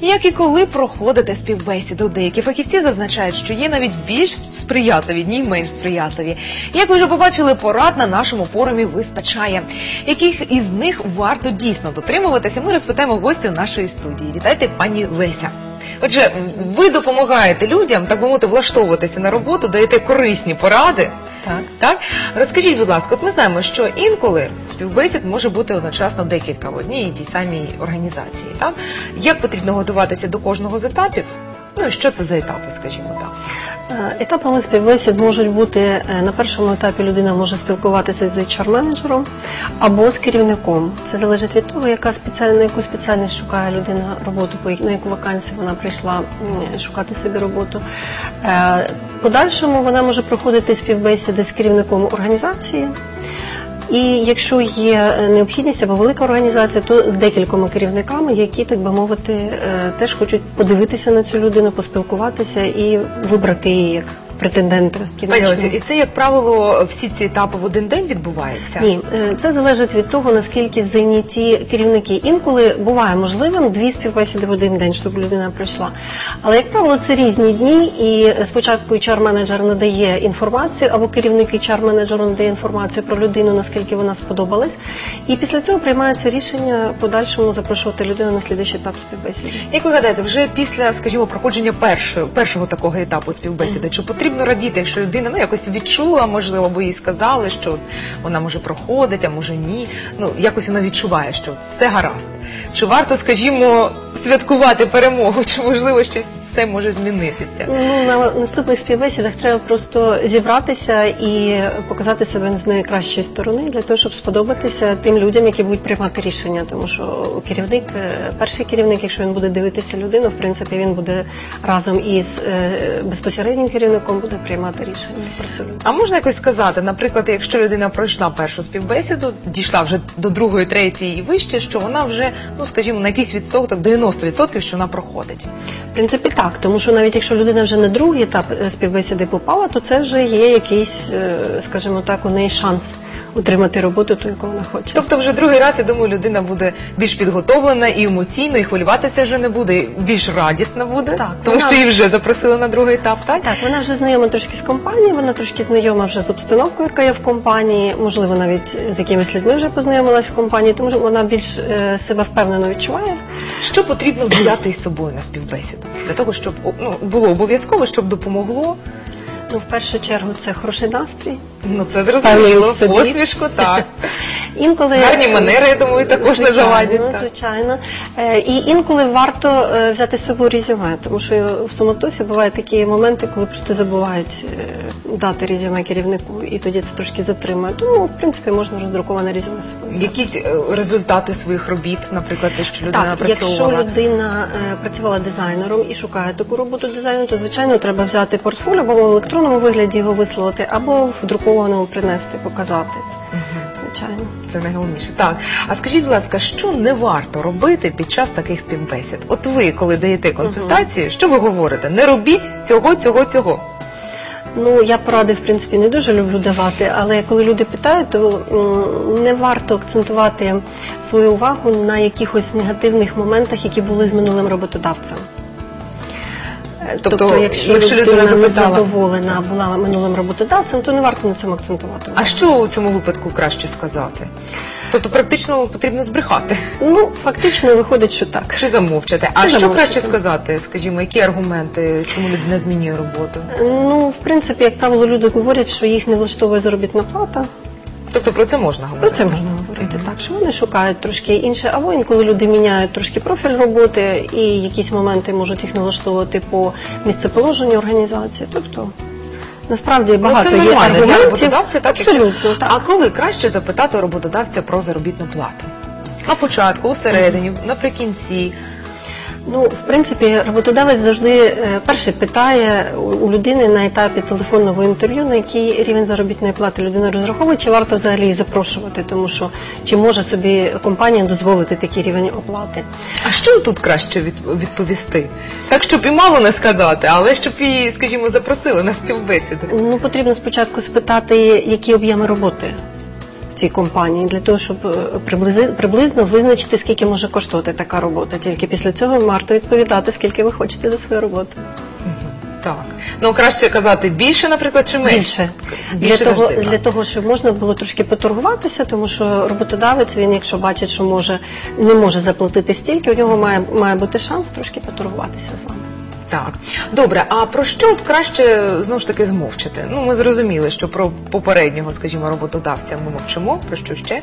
Як і коли проходите співбесіду, деякі фахівці зазначають, що є навіть більш сприятливі дні, менш сприятливі. Як ви вже побачили, порад на нашому форумі вистачає. Яких із них варто дійсно дотримуватися? Ми розпитаємо гостю нашої студії. Вітайте, пані Леся. Отже, ви допомагаєте людям, так би мовити, влаштовуватися на роботу, даєте корисні поради. Так. Так, розкажіть, будь ласка, от ми знаємо, що інколи співбесід може бути одночасно декілька в одній і тій самій організації. Так як потрібно готуватися до кожного з етапів? Ну і що це за етапи, скажімо так? Е, Етапами співбесід можуть бути е, на першому етапі людина може спілкуватися з HR-менеджером або з керівником. Це залежить від того, яка спеціальна яку спеціальність шукає людина роботу, на яку вакансію вона прийшла шукати собі роботу. Подальшому вона може проходити співбесіди з керівником організації. І якщо є е, необхідність або велика організація, то з декількома керівниками, які, так би мовити, е, теж хочуть подивитися на цю людину, поспілкуватися і вибрати її як претендента. Пані Олесі, і це, як правило, всі ці етапи в один день відбуваються? Ні, е, це залежить від того, наскільки зайняті керівники. Інколи буває можливим дві співбесіди в один день, щоб людина прийшла. Але як правило, це різні дні, і спочатку HR-менеджер надає інформацію, або керівник HR-менеджеру надає інформацію про людину, наскільки вона сподобалась. І після цього приймається рішення подальшому запрошувати людину на слідуючий етап співбесіди. Як ви гадаєте, вже після, скажімо, проходження першого, першого такого етапу співбесіди, чи потрібно радіти, якщо людина ну якось відчула, можливо, або їй сказали, що от вона може проходить, а може ні. Ну якось вона відчуває, що все гаразд. Чи варто, скажімо, святкувати перемогу, чи можливо щось все може змінитися? Ну, на наступних співбесідах треба просто зібратися і показати себе з найкращої сторони для того, щоб сподобатися тим людям, які будуть приймати рішення. Тому що керівник, е, перший керівник, якщо він буде дивитися людину, в принципі, він буде разом із е, безпосереднім керівником буде приймати рішення про цю людину. А можна якось сказати, наприклад, якщо людина пройшла першу співбесіду, дійшла вже до другої, третьої і вище, що вона вже, ну скажімо, на якийсь відсоток, 90%, що вона проходить. В принципі, так, тому що навіть якщо людина вже на другий етап е, співбесіди попала, то це вже є якийсь, е, скажімо так, у неї шанс отримати роботу, ту, яку вона хоче. Тобто вже другий раз, я думаю, людина буде більш підготовлена і емоційно, і хвилюватися вже не буде, і більш радісна буде, Так, тому вона- що її вже запросили на другий етап, так? Так, вона вже знайома трошки з компанією, вона трошки знайома вже з обстановкою, яка є в компанії, можливо, навіть з якимись людьми вже познайомилась в компанії, тому що вона більш е, себе впевнено відчуває. Що потрібно взяти із собою на співбесіду? Для того, щоб ну, було обов'язково, щоб допомогло. Ну, в першу чергу, це хороший настрій. Ну це зрозуміло, посмішку, так. Інколи Гарні манери, я думаю, також не Звичайно, завадять. так. Звичайно. Е, І інколи варто е, взяти з собою резюме, тому що в суматосі бувають такі моменти, коли просто забувають е, дати резюме керівнику, і тоді це трошки затримує. Тому, в принципі, можна роздруковане резюме з собою. Якісь е, результати своїх робіт, наприклад, те, що людина Так, якщо людина е, працювала дизайнером і шукає таку роботу дизайну, то звичайно треба взяти портфоліо або в електронному вигляді його висловити, або в друкованому принести, показати. Звичайно. Це найголовніше. Так. А скажіть, будь ласка, що не варто робити під час таких співбесід? От ви, коли даєте консультації, що ви говорите? Не робіть цього, цього, цього. Ну, я поради, в принципі, не дуже люблю давати, але коли люди питають, то не варто акцентувати свою увагу на якихось негативних моментах, які були з минулим роботодавцем. Е, Тобто, якщо, якщо людина запитала- незадоволена була минулим роботодавцем, то не варто на цьому акцентувати. А що у цьому випадку краще сказати? Тобто практично потрібно збрехати Ну, фактично виходить, що так. чи замовчати. А Чи що замовчати. краще сказати? Скажімо, які аргументи, чому людина змінює роботу? Ну, в принципі, як правило, люди говорять, що їх не влаштовує заробітна плата. Тобто про це можна говорити? Про це можна говорити так, що вони шукають трошки інше, або інколи люди міняють трошки профіль роботи, і якісь моменти можуть їх налаштовувати по місцеположенню організації. Тобто насправді багато ну, це є нормально для роботодавця, так Абсолютно якщо... так. А коли краще запитати роботодавця про заробітну плату? На початку, усередині, наприкінці. Ну, в принципі, роботодавець завжди е, перше питає у- людини на етапі телефонного інтерв'ю, на який рівень заробітної плати людина розраховує, чи варто взагалі її запрошувати, тому що чи може собі компанія дозволити такий рівень оплати. А що тут краще від- відповісти? Так, щоб і мало не сказати, але щоб її, скажімо, запросили на співбесіду. Ну, потрібно спочатку спитати, які об'єми роботи цій компанії для того, щоб е, приблизно визначити, скільки може коштувати така робота. Тільки після цього варто відповідати, скільки ви хочете за свою роботу. Так. Ну краще казати більше, наприклад, чи менше? Більше. Для того, для того, щоб можна було трошки поторгуватися, тому що роботодавець, він, якщо бачить, що може не може заплатити стільки, у нього має, має бути шанс трошки поторгуватися з вами. Так, добре. А про що от краще знову ж таки змовчати? Ну, ми зрозуміли, що про попереднього, скажімо, роботодавця ми мовчимо. Про що ще?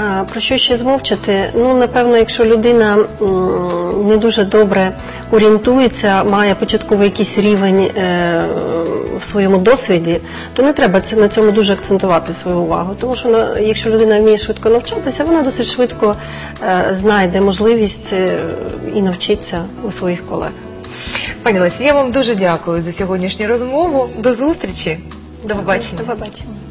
А, Про що ще змовчати? Ну, напевно, якщо людина м, не дуже добре орієнтується, має початковий якийсь рівень е, в своєму досвіді, то не треба на цьому дуже акцентувати свою увагу. Тому що на- якщо людина вміє швидко навчатися, вона досить швидко е, знайде можливість е, і навчиться у своїх колег. Пані Лесі, я вам дуже дякую за сьогоднішню розмову. До зустрічі. До побачення. До побачення.